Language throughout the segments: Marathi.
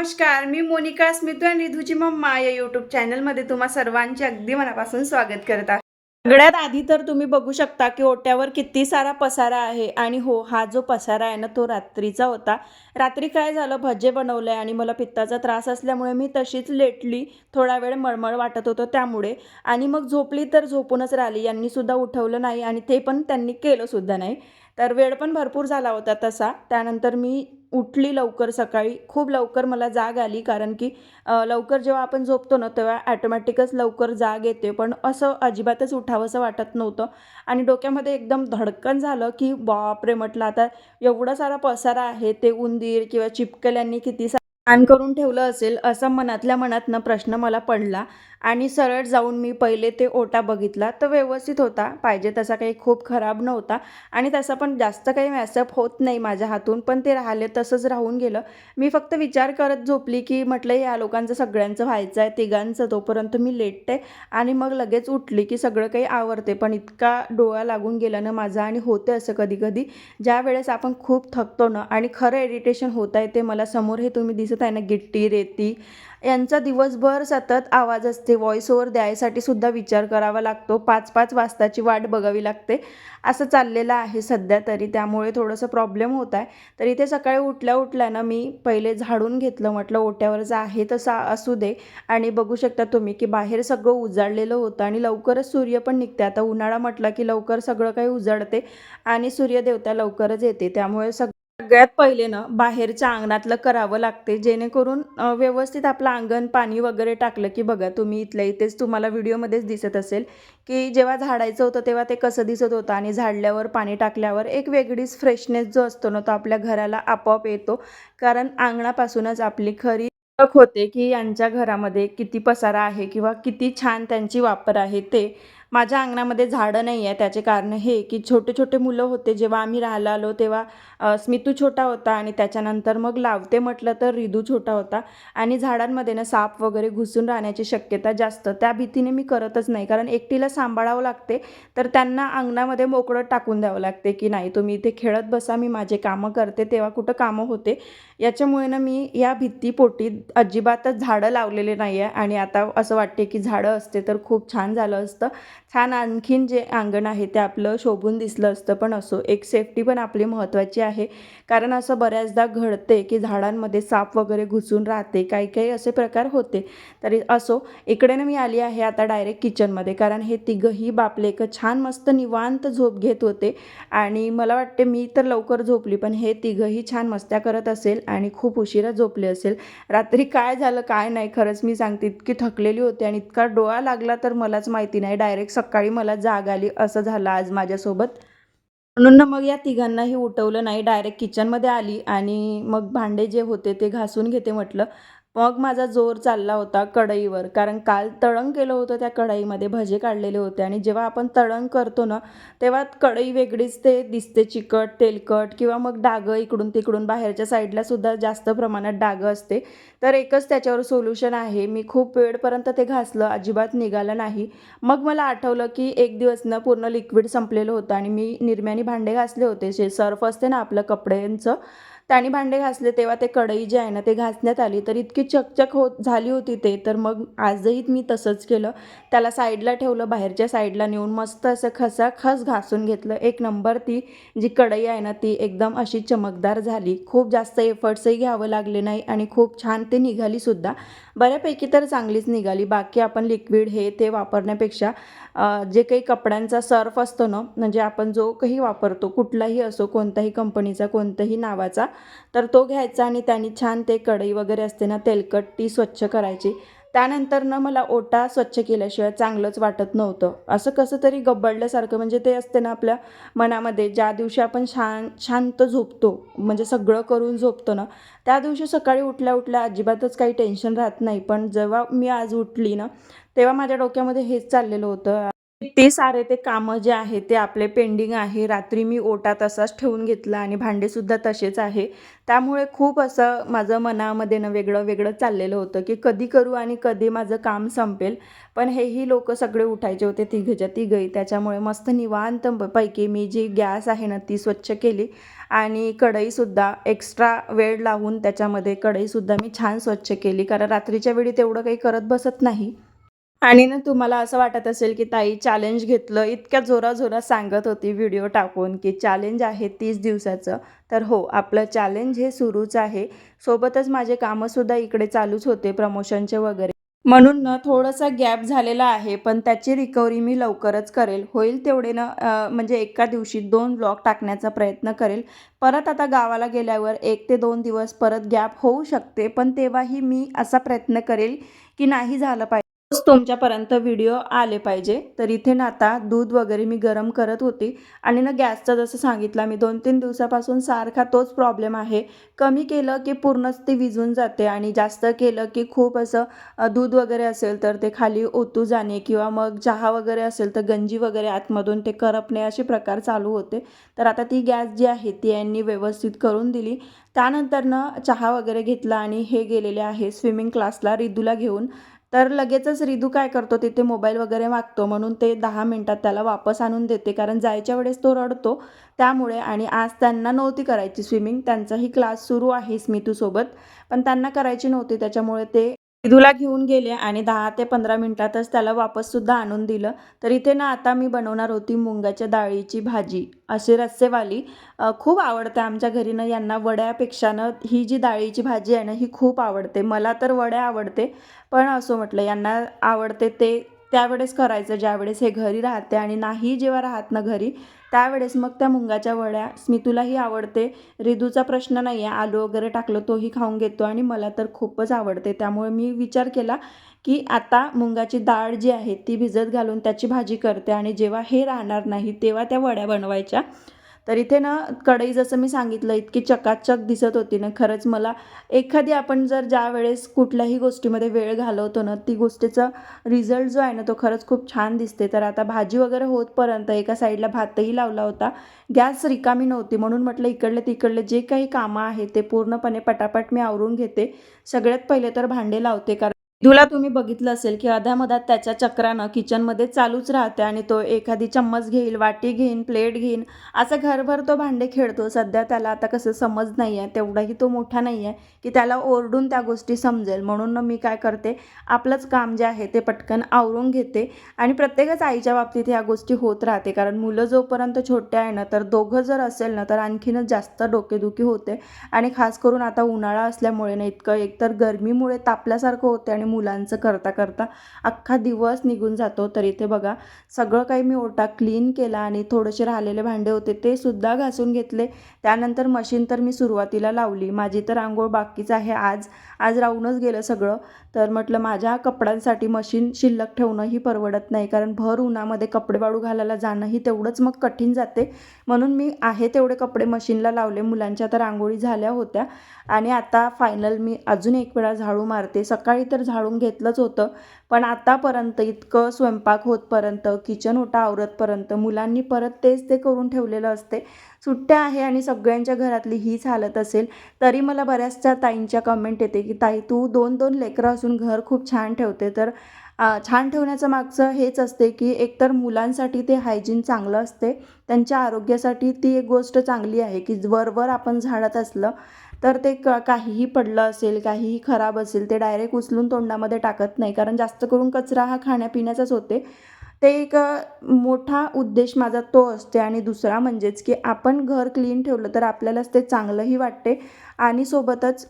नमस्कार मी मोनिका स्मितू आणि रिधूची मम्मा या यूट्यूब चॅनलमध्ये तुम्हा सर्वांचे अगदी मनापासून स्वागत करत आहे. सगळ्यात आधी तर तुम्ही बघू शकता की ओट्यावर किती सारा पसारा आहे आणि हो हा जो पसारा आहे ना तो रात्रीचा होता. रात्री काय झालं भजे बनवलं आहे आणि मला पित्ताचा त्रास असल्यामुळे मी तशीच लेटली थोडा वेळ मळमळ वाटत होतं त्यामुळे. आणि मग झोपली तर झोपूनच राहिली यांनीसुद्धा उठवलं नाही आणि ते पण त्यांनी केलंसुद्धा नाही. तर वेळ पण भरपूर झाला होता तसा. त्यानंतर मी उठली लवकर सकाळी. खूप लवकर मला जाग आली कारण की लवकर जेव्हा आपण झोपतो ना तेव्हा ॲटोमॅटिकच लवकर जाग येते. पण असं अजिबातच उठावंसं वाटत नव्हतं. आणि डोक्यामध्ये एकदम धडकन झालं की बापरे म्हटलं आता एवढा सारा पसारा आहे ते उंदीर किंवा चिपकल्यांनी किती सा घाण करून ठेवलं असेल असा मनातल्या मनातनं प्रश्न मला पडला आणि सरळ जाऊन मी पहिले ते ओटा बघितला तर व्यवस्थित होता. पाहिजे तसा काही खूप खराब नव्हता आणि तसा पण जास्त काही मॅसअप होत नाही माझ्या हातून पण ते राहिले तसंच राहून गेलं. मी फक्त विचार करत झोपली की म्हटलं या लोकांचं सगळ्यांचं व्हायचं आहे तिघांचं तोपर्यंत मी लेटते आणि मग लगेच उठली की सगळं काही आवरते पण इतका डोळा लागून गेला ना माझा आणि होते असं कधी कधी ज्या वेळेस आपण खूप थकतो ना आणि खरं इरिटेशन होत आहे ते मला समोर हे तुम्ही दिसत आहे ना गिट्टी रेती यांचा दिवसभर सतत आवाज असते. व्हॉइस ओव्हर द्यायसाठी सुद्धा विचार करावा लागतो. पाच पाच वाजताची वाट बघावी लागते. असं चाललेलं आहे सध्या तरी. त्यामुळे थोडंसं प्रॉब्लेम होत आहे. तर इथे सकाळी उठल्या उठल्या ना मी पहिले झाडून घेतलं. म्हटलं ओट्यावरचं आहे तसं असू दे. आणि बघू शकता तुम्ही की बाहेर सगळं उजाडलेलं होतं आणि लवकरच सूर्य पण निघते आता उन्हाळा म्हटला की लवकर सगळं काही उजाडते आणि सूर्यदेवता लवकरच येते. त्यामुळे सग सगळ्यात पहिले ना बाहेरच्या अंगणातलं करावं लागते. जेणेकरून व्यवस्थित आपलं अंगण पाणी वगैरे टाकलं की बघा तुम्ही इथल्या इथेच तुम्हाला व्हिडिओमध्येच दिसत असेल की जेव्हा झाडायचं होतं तेव्हा ते कसं दिसत होतं आणि झाडल्यावर पाणी टाकल्यावर एक वेगळीच फ्रेशनेस जो असतो ना तो आपल्या घराला आपोआप येतो. कारण अंगणापासूनच आपली खरी होते की यांच्या घरामध्ये किती पसारा आहे किंवा किती छान त्यांची वापर आहे ते. माझ्या अंगणामध्ये झाडं नाही आहे त्याचे कारण हे की छोटे छोटे मुलं होते. जेव्हा आम्ही राहायला आलो तेव्हा स्मितू छोटा होता आणि त्याच्यानंतर मग लावते म्हटलं तर रिदू छोटा होता. आणि झाडांमध्ये ना साप वगैरे घुसून राहण्याची शक्यता जास्त. त्या भीतीने मी करतच नाही. कारण एकटीला सांभाळावं लागते. तर त्यांना अंगणामध्ये मोकळं टाकून द्यावं लागते की नाही तुम्ही इथे खेळत बसा मी माझे कामं करते तेव्हा कुठं कामं होते. याच्यामुळे ना मी या भीतीपोटी अजिबातच झाडं लावलेले नाही आहे आणि आता असं वाटते की झाडं असते तर खूप छान झालं असतं. छान आणखीन जे अंगण आहे ते आपलं शोभून दिसलं असतं पण असो एक सेफ्टी पण आपली महत्त्वाची आहे. कारण असं बऱ्याचदा घडते की झाडांमध्ये साप वगैरे घुसून राहते काही काही असे प्रकार होते. तरी असो इकडे ना मी आली आहे आता डायरेक्ट किचनमध्ये कारण हे तिघंही बापलेक छान मस्त निवांत झोप घेत होते. आणि मला वाटते मी तर लवकर झोपली पण हे तिघंही छान मस्त्या करत असेल आणि खूप उशिरा झोपले असेल. रात्री काय झालं काय नाही खरंच मी सांगते इतकी थकलेली होती आणि इतका डोळा लागला तर मलाच माहिती नाही डायरेक्ट सकाळी मला जाग आली. असं झालं आज माझ्यासोबत. म्हणून ना मग या तिघांनाही उठवलं नाही. डायरेक्ट किचनमध्ये आली आणि मग भांडे जे होते ते घासून घेते म्हटलं. मग माझा जोर चालला होता कढईवर. कारण काल तळण केलं होतं त्या कढईमध्ये भजे काढलेले होते. आणि जेव्हा आपण तळण करतो ना तेव्हा कढई वेगळीच ते दिसते. चिकट तेलकट किंवा मग डागं इकडून तिकडून बाहेरच्या साईडला सुद्धा जास्त प्रमाणात डागं असते. तर एकच त्याच्यावर सोल्युशन आहे. मी खूप वेळपर्यंत ते घासलं अजिबात निघालं नाही. मग मला आठवलं की एक दिवस ना पूर्ण लिक्विड संपलेलं होतं आणि मी निरम्याने भांडे घासले होते. जे सर्फ असते ना आपलं कपड्यांचं त्याने भांडे घासले तेव्हा ते कढई जे आहे ना ते घासण्यात आली. तर इतकी चकचक होत झाली होती ते तर मग आजही मी तसंच केलं. त्याला साईडला ठेवलं बाहेरच्या साईडला नेऊन मस्त असं खसाखस घासून घेतलं. एक नंबर ती जी कढई आहे ना ती एकदम अशी चमकदार झाली. खूप जास्त एफर्ट्सही घ्यावं लागले नाही आणि खूप छान ते निघालीसुद्धा बऱ्यापैकी तर चांगलीच निघाली. बाकी आपण लिक्विड हे ते वापरण्यापेक्षा जे काही कपड्यांचा सर्फ असतो ना म्हणजे आपण जो काही वापरतो कुठलाही असो कोणत्याही कंपनीचा कोणत्याही नावाचा तर तो घ्यायचा आणि त्याने छान ते कढई वगैरे असते ना तेलकट ती स्वच्छ करायची. त्यानंतरनं मला ओटा स्वच्छ केल्याशिवाय चांगलंच वाटत नव्हतं. असं कसं तरी गब्बडल्यासारखं म्हणजे ते असते ना आपल्या मनामध्ये ज्या दिवशी आपण शां शांत झोपतो म्हणजे सगळं करून झोपतो ना त्या दिवशी सकाळी उठल्या उठल्या अजिबातच काही टेन्शन राहत नाही. पण जेव्हा मी आज उठली ना तेव्हा माझ्या डोक्यामध्ये हेच चाललेलं होतं. ते सारे ते कामं जे आहे ते आपले पेंडिंग आहे. रात्री मी ओटा तसाच ठेवून घेतला आणि भांडेसुद्धा तसेच आहे. त्यामुळे खूप असं माझं मनामध्ये ना वेगळं वेगळं चाललेलं होतं की कधी करू आणि कधी माझं काम संपेल. पण हेही लोक सगळे उठायचे होते तिघच्या तिघही. त्याच्यामुळे मस्त निवांत पैकी मी जी गॅस आहे ना ती स्वच्छ केली. आणि कढईसुद्धा एक्स्ट्रा वेळ लावून त्याच्यामध्ये कढईसुद्धा मी छान स्वच्छ केली. कारण रात्रीच्या वेळी तेवढं काही करत बसत नाही. आणि ना तुम्हाला असं वाटत असेल की ताई चॅलेंज घेतलं इतक्या जोराजोरात सांगत होती व्हिडिओ टाकून की चॅलेंज आहे तीस दिवसाचं. तर हो आपलं चॅलेंज हे सुरूच आहे. सोबतच माझे कामंसुद्धा इकडे चालूच होते प्रमोशनचे वगैरे. म्हणून ना थोडासा गॅप झालेला आहे पण त्याची रिकव्हरी मी लवकरच करेल. होईल तेवढे ना म्हणजे एका दिवशी दोन ब्लॉग टाकण्याचा प्रयत्न करेल. परत आता गावाला गेल्यावर एक ते दोन दिवस परत गॅप होऊ शकते पण तेव्हाही मी असा प्रयत्न करेल की नाही झालं पाहिजे. तुमच्यापर्यंत व्हिडिओ आले पाहिजे. तर इथे ना आता दूध वगैरे मी गरम करत होती. आणि ना गॅसचा जसं सांगितलं मी दोन तीन दिवसापासून सारखा तोच प्रॉब्लेम आहे. कमी केलं की पूर्णच ती विझून जाते. आणि जास्त केलं की खूप असं दूध वगैरे असेल तर ते खाली ओतू जाणे किंवा मग चहा वगैरे असेल तर गंजी वगैरे आतमधून ते करपणे असे प्रकार चालू होते. तर आता ती गॅस जी आहे ती यांनी व्यवस्थित करून दिली. त्यानंतर ना चहा वगैरे घेतला आणि हे गेलेले आहे स्विमिंग क्लासला रिदूला घेऊन. तर लगेचच रिदू काय करतो तिथे मोबाईल वगैरे मागतो म्हणून ते दहा मिनटात त्याला वापस आणून देते. कारण जायच्या वेळेस तो रडतो त्यामुळे आणि आज त्यांना नव्हती करायची स्विमिंग त्यांचाही क्लास सुरू आहे स्मितूसोबत पण त्यांना करायची नव्हती त्याच्यामुळे ते रिदूला घेऊन गेले आणि दहा ते पंधरा मिनटातच त्याला वापससुद्धा आणून दिलं. तर इथे ना आता मी बनवणार होती मुंगाच्या डाळीची भाजी. अशी रस्सेवाली खूप आवडते आमच्या घरी ना यांना वड्यापेक्षा ना ही जी डाळीची भाजी आहे ना ही खूप आवडते. मला तर वड्या आवडते पण असं म्हटलं यांना आवडते ते त्यावेळेस करायचं ज्यावेळेस हे घरी राहते आणि नाही जेव्हा राहत ना घरी त्यावेळेस मग त्या मुंगाच्या वड्या स्मितूलाही आवडते. रिदूचा प्रश्न नाही आहे आलू वगैरे टाकलं तोही खाऊन घेतो आणि मला तर खूपच आवडते. त्यामुळे मी विचार केला की आता मुंगाची डाळ जी आहे ती भिजत घालून त्याची भाजी करते आणि जेव्हा हे राहणार नाही तेव्हा त्या वड्या बनवायच्या. तर इथे ना कढई जसं मी सांगितलं इतकी चकाचक दिसत होती ना खरंच मला एखादी आपण जर ज्या वेळेस कुठल्याही गोष्टीमध्ये वेळ घालवतो ना ती गोष्टीचा रिझल्ट जो आहे ना तो खरंच खूप छान दिसते. तर आता भाजी वगैरे होतपर्यंत एका साईडला भातही लावला होता. गॅस रिकामी नव्हती म्हणून म्हटलं इकडले तिकडले जे काही कामं आहे ते पूर्णपणे पटापट मी आवरून घेते. सगळ्यात पहिले तर भांडे लावते कारण धुला तुम्ही बघितलं असेल की अध्यामधात त्याच्या चक्रानं किचनमध्ये चालूच राहते आणि तो एखादी चम्मच घेईल वाटी घेईन प्लेट घेईन. असं घरभर तो भांडे खेळतो. सध्या त्याला आता कसं समज नाही आहे तेवढाही तो मोठा नाही आहे की त्याला ओरडून त्या गोष्टी समजेल. म्हणून मी काय करते आपलंच काम जे आहे ते पटकन आवरून घेते आणि प्रत्येकच आईच्या बाबतीत ह्या गोष्टी होत राहते. कारण मुलं जोपर्यंत छोटे आहे ना तर दोघं जर असेल ना तर आणखीनच जास्त डोकेदुखी होते. आणि खास करून आता उन्हाळा असल्यामुळे ना इतकं एकतर गरमीमुळे तापल्यासारखं होते आणि मुलांचं करता करता अख्खा दिवस निघून जातो. तर इथे बघा सगळं काही मी ओटा क्लीन केला आणि थोडेसे राहिलेले भांडे होते ते सुद्धा घासून घेतले. त्यानंतर मशीन तर मी सुरुवातीला लावली. माझी तर आंघोळ बाकीच आहे आज. आज राहूनच गेलं सगळं. तर म्हटलं माझ्या कपड्यांसाठी मशीन शिल्लक ठेवणंही परवडत नाही. कारण भर उन्हामध्ये कपडे वाळू घालायला जाणंही तेवढंच मग कठीण जाते. म्हणून मी आहे तेवढे कपडे मशीनला लावले. मुलांच्या तर आंघोळी झाल्या होत्या. आणि आता फायनल मी अजून एक वेळा झाडू मारते. सकाळी तर झाडून घेतलंच होतं. पण आतापर्यंत इतकं स्वयंपाक होतपर्यंत किचन ओटा आवरतपर्यंत मुलांनी परत तेच ते करून ठेवलेलं असते. सुट्ट्या आहे आणि सगळ्यांच्या घरातली हीच हालत असेल तरी मला बऱ्याचशा ताईंच्या कमेंट येते की ताई तू दोन दोन लेकरं असून घर खूप छान ठेवते तर छान ठेवण्याचं मागचं हेच असते की एकतर मुलांसाठी ते हायजीन चांगलं असते. त्यांच्या आरोग्यासाठी ती एक गोष्ट चांगली आहे की वरवर आपण झाडत असलं तर ते क काहीही पडलं असेल काहीही खराब असेल ते डायरेक्ट उचलून तोंडामध्ये टाकत नाही. कारण जास्त करून कचरा हा खाण्यापिण्याचाच होते. ते एक मोठा उद्देश माझा तो असते. आणि दुसरा म्हणजेच की आपण घर क्लीन ठेवलं तर आपल्यालाच ते चांगलंही वाटते. आणि सोबतच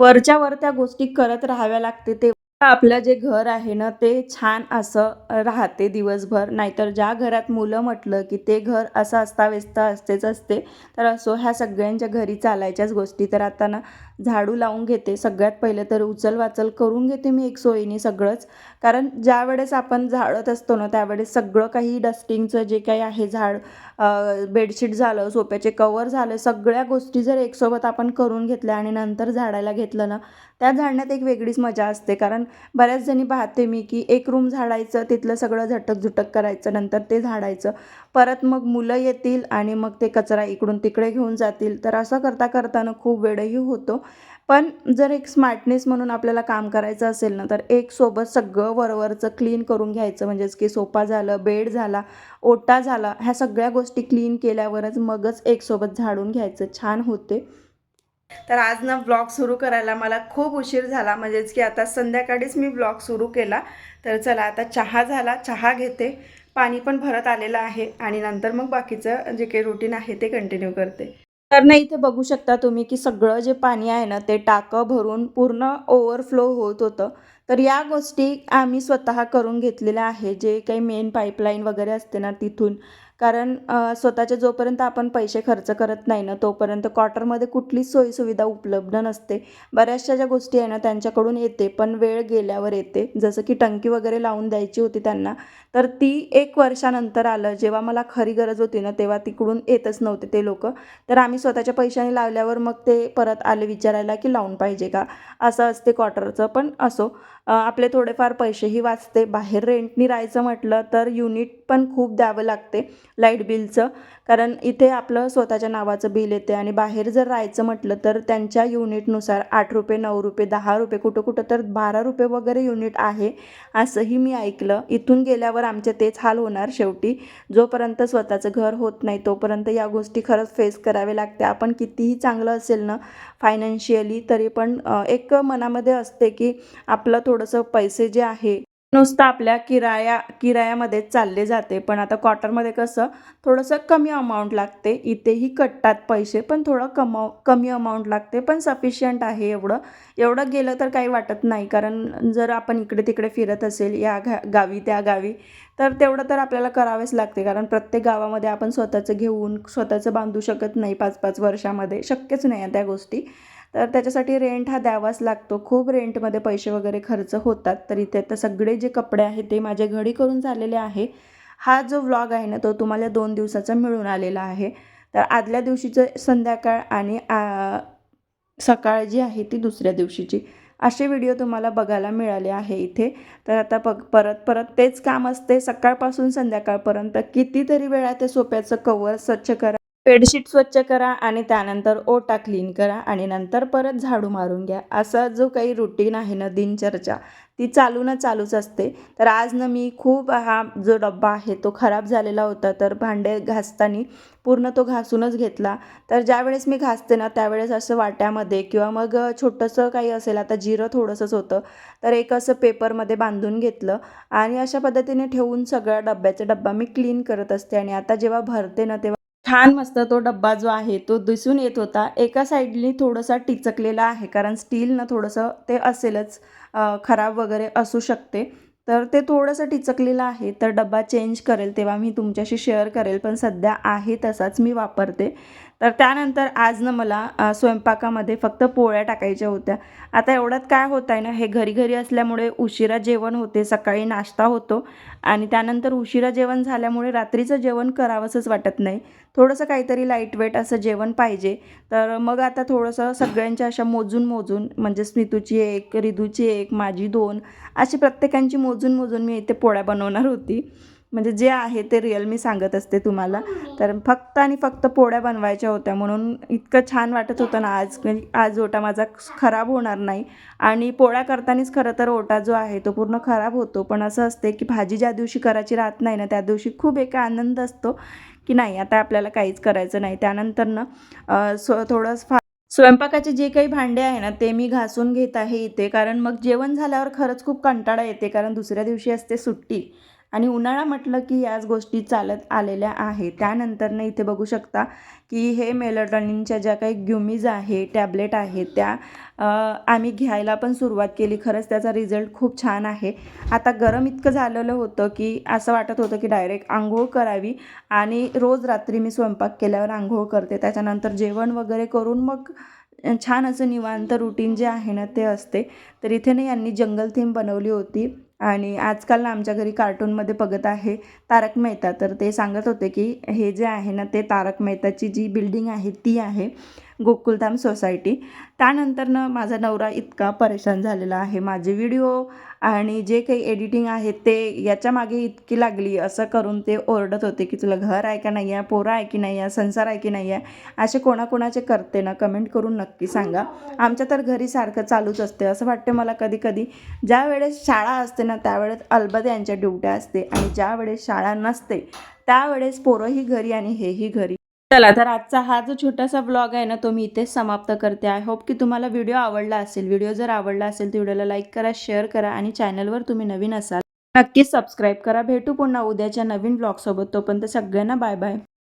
वरच्या वर त्या गोष्टी करत राहाव्या लागते ते आपलं जे घर आहे ना ते छान असं राहते दिवसभर. नाहीतर ज्या घरात मुलं म्हटलं की ते घर असं अस्ताव्यस्त असतेच असते तर असो ह्या सगळ्यांच्या घरी चालायच्याच गोष्टी. तर आता ना झाडू लावून घेते. सगळ्यात पहिले तर उचल वाचल करून घेते मी एक सोयीने सगळंच. कारण ज्या वेळेस आपण झाडत असतो ना त्यावेळेस सगळं काही डस्टिंगचं जे काही आहे झाड बेडशीट झालं सोप्याचे कवर झालं सगळ्या गोष्टी जर एकसोबत आपण करून घेतल्या आणि नंतर झाडायला घेतलं ना त्या झाडण्यात एक वेगळीच मजा असते. कारण बऱ्याच जणी पाहते मी की एक रूम झाडायचं तिथलं सगळं झटक झुटक करायचं नंतर ते झाडायचं. परत मग मुलं येतील आणि मग ते कचरा इकडून तिकडे घेऊन जातील. तर असं करता करताना खूप वेळही होतो. पण जर एक स्मार्टनेस म्हणून आपल्याला काम करायचं असेल ना तर एक सोबत सगळं वरवरचं क्लीन करून घ्यायचं. म्हणजेच की सोफा झालं बेड झाला ओटा झाला ह्या सगळ्या गोष्टी क्लीन केल्यावरच मगच एक सोबत झाडून घ्यायचं. छान होते. तर आज ना ब्लॉग सुरू करायला मला खूप उशीर झाला. म्हणजेच की आता संध्याकाळीच मी ब्लॉग सुरू केला. तर चला आता चहा झाला चहा घेते. पाणी पण भरत आलेलं आहे. आणि नंतर मग बाकीचं जे काही रुटीन आहे ते कंटिन्यू करते. तर ना इथे बघू शकता तुम्ही की सगळं जे पाणी आहे ना ते टाकं भरून पूर्ण ओव्हरफ्लो होत होतं. तर या गोष्टी आम्ही स्वतः करून घेतलेल्या आहे जे काही मेन पाईपलाईन वगैरे असते ना तिथून कारण स्वतःच्या स्वतःचे जोपर्यंत आपण पैसे खर्च करत नाही ना तोपर्यंत क्वार्टरमध्ये कुठलीच सोयीसुविधा उपलब्ध नसते. बऱ्याचशा ज्या गोष्टी आहे ना त्यांच्याकडून येते पण वेळ गेल्यावर येते. जसं की टंकी वगैरे लावून द्यायची होती त्यांना तर ती एक वर्षानंतर आलं. जेव्हा मला खरी गरज होती ना तेव्हा तिकडून येतच नव्हते ते लोक. तर आम्ही स्वतःच्या पैशाने लावल्यावर मग ते परत आले विचारायला की लावून पाहिजे का? असं असते क्वार्टरचं पण असो. आपले थोडेफार पैसेही वाचते. बाहेर रेंटनी राहायचं म्हटलं तर युनिट पण खूप द्यावं लागते लाइट बिलचं कारण इथे आपलं स्वतःच्या नावाचं बिल येते आणि बाहेर जर राहायचं म्हटलं तर त्यांच्या युनिटनुसार आठ रुपये नऊ रुपये दहा रुपये कुठं कुठं तर बारा रुपये वगैरे युनिट आहे. असंही मी ऐकलं. इथून गेल्यावर आमचे तेच हाल होणार शेवटी. जोपर्यंत स्वतःचं घर होत नाही तोपर्यंत या गोष्टी खरंच फेस करावे लागते आपण कितीही चांगलं असेल ना फायनान्शियली तरी पण एक मनामध्ये असते की आपलं थोडंसं पैसे जे आहे नुसतं आपल्या किराया किरायामध्ये चालले जाते. पण आता क्वार्टरमध्ये कसं थोडंसं कमी अमाऊंट लागते. इथेही कटतात पैसे पण थोडं कमाव कमी अमाऊंट लागते. पण सफिशियंट आहे एवढं. एवढं गेलं तर काही वाटत नाही. कारण जर आपण इकडे तिकडे फिरत असेल या घा गावी त्या गावी तर तेवढं तर आपल्याला करावेच लागते. कारण प्रत्येक गावामध्ये आपण स्वतःचं घेऊन स्वतःचं बांधू शकत नाही पाच पाच वर्षामध्ये. शक्यच नाही आहे त्या गोष्टी. तर त्याच्यासाठी रेंट हा द्यावाच लागतो. खूप रेंटमध्ये पैसे वगैरे खर्च होतात. तर इथे तर सगळे जे कपडे आहेत ते माझे घडी करून झालेले आहे. हा जो व्लॉग आहे ना तो तुम्हाला दोन दिवसाचा मिळून आलेला आहे. तर आदल्या दिवशीचं संध्याकाळ आणि आ, सकाळ जी आहे ती दुसऱ्या दिवशीची. असे व्हिडिओ तुम्हाला बघायला मिळाले आहे इथे. तर आता पग परत परत तेच काम असते सकाळपासून संध्याकाळपर्यंत. कितीतरी वेळा ते सोप्याचं कवर स्वच्छ करा बेडशीट स्वच्छ करा आणि त्यानंतर ओटा क्लीन करा आणि नंतर परत झाडू मारून घ्या. असा जो काही रुटीन आहे ना दिनचर्चा ती चालू ना चालूच असते. तर आज ना मी खूप हा जो डब्बा आहे तो खराब झालेला होता. तर भांडे घासताना पूर्ण तो घासूनच घेतला. तर ज्यावेळेस मी घासते ना त्यावेळेस असं वाट्यामध्ये किंवा मग छोटंसं काही असेल आता जिरं थोडंसंच होतं तर एक असं पेपरमध्ये बांधून घेतलं आणि अशा पद्धतीने ठेवून सगळ्या डब्याचा डब्बा मी क्लीन करत असते. आणि आता जेव्हा भरते ना तेव्हा छान मस्त तो डब्बा जो आहे तो दिसून येत होता. एका साईडनी थोडंसं टिचकलेला आहे कारण स्टीलनं थोडंसं ते असेलच खराब वगैरे असू शकते. तर ते थोडंसं टिचकलेलं आहे तर डब्बा चेंज करेल तेव्हा मी तुमच्याशी शेअर करेल पण सध्या आहे तसाच मी वापरते. तर त्यानंतर आज ना मला स्वयंपाकामध्ये फक्त पोळ्या टाकायच्या होत्या. आता एवढ्यात काय होत आहे ना हे घरी घरी असल्यामुळे उशिरा जेवण होते सकाळी नाश्ता होतो. आणि त्यानंतर उशिरा जेवण झाल्यामुळे रात्रीचं जेवण करावंसंच वाटत नाही. थोडंसं काहीतरी लाइट वेट असं जेवण पाहिजे. तर मग आता थोडंसं सगळ्यांच्या अशा मोजून मोजून म्हणजे स्मितूची एक रिधूची एक माझी दोन अशी प्रत्येकांची मोजून मोजून मी इथे पोळ्या बनवणार होती. म्हणजे जे आहे ते रिअल मी सांगत असते तुम्हाला. तर फक्त आणि फक्त पोळ्या बनवायच्या होत्या म्हणून इतकं छान वाटत होतं ना आज आज ओटा माझा खराब होणार नाही. आणि पोळ्या करतानाच खरं तर ओटा जो आहे तो पूर्ण खराब होतो. पण असं असते की भाजी ज्या दिवशी करायची राहत नाही ना त्या दिवशी खूप एक आनंद असतो. की नाही आता आपल्याला काहीच करायचं नाही. त्यानंतर ना स्व थोडं फा स्वयंपाकाचे जे काही भांडे आहे ना ते मी घासून घेत आहे इथे. कारण मग जेवण झाल्यावर खरंच खूप कंटाळा येते. कारण दुसऱ्या दिवशी असते सुट्टी. आणि उन्हाळा म्हटलं की याच गोष्टी चालत आलेल्या आहे त्यानंतरनं इथे बघू शकता की हे मेलोटॉनिनच्या ज्या काही ग्युमीज आहे टॅबलेट आहे त्या आम्ही घ्यायला पण सुरुवात केली. खरंच त्याचा रिझल्ट खूप छान आहे. आता गरम इतकं झालेलं होतं की असं वाटत होतं की डायरेक्ट आंघोळ करावी आणि रोज रात्री मी स्वयंपाक केल्यावर आंघोळ करते. त्याच्यानंतर जेवण वगैरे करून मग छान असं निवांत रुटीन जे आहे ना ते असते. तर इथे ना यांनी जंगल थीम बनवली होती. आणि आजकाल ना आमच्या घरी कार्टूनमध्ये बघत आहे तारक मेहता. तर ते सांगत होते की हे जे आहे ना ते तारक मेहताची जी बिल्डिंग आहे ती आहे गोकुलधाम सोसायटी. त्यानंतर ना माझा नवरा इतका परेशान झालेला आहे. माझे व्हिडिओ आणि जे काही एडिटिंग आहे ते याच्या मागे इतकी लागली असं करून ते ओरडत होते की तुला घर आहे का नाही आहे पोरं आहे की नाही आहे संसार आहे की नाही आहे असे कोणाकोणाचे करते ना कमेंट करून नक्की सांगा. आमच्या तर घरी सारखं चालूच असते. असं वाटते मला कधी कधी ज्या वेळेस शाळा असते ना त्यावेळेस अलबद यांच्या ड्युट्या असते आणि ज्या वेळेस शाळा नसते त्यावेळेस पोरंही घरी आणि हेही घरी. चला तर आजचा हा जो छोटासा ब्लॉग आहे ना तो मी इथेच समाप्त करते. आय होप की तुम्हाला व्हिडिओ आवडला असेल. व्हिडिओ जर आवडला असेल तर व्हिडिओला लाईक करा शेअर करा आणि चॅनलवर तुम्ही नवीन असाल नक्कीच सबस्क्राईब करा. भेटू पुन्हा उद्याच्या नवीन ब्लॉगसोबत तोपर्यंत सगळ्यांना बाय बाय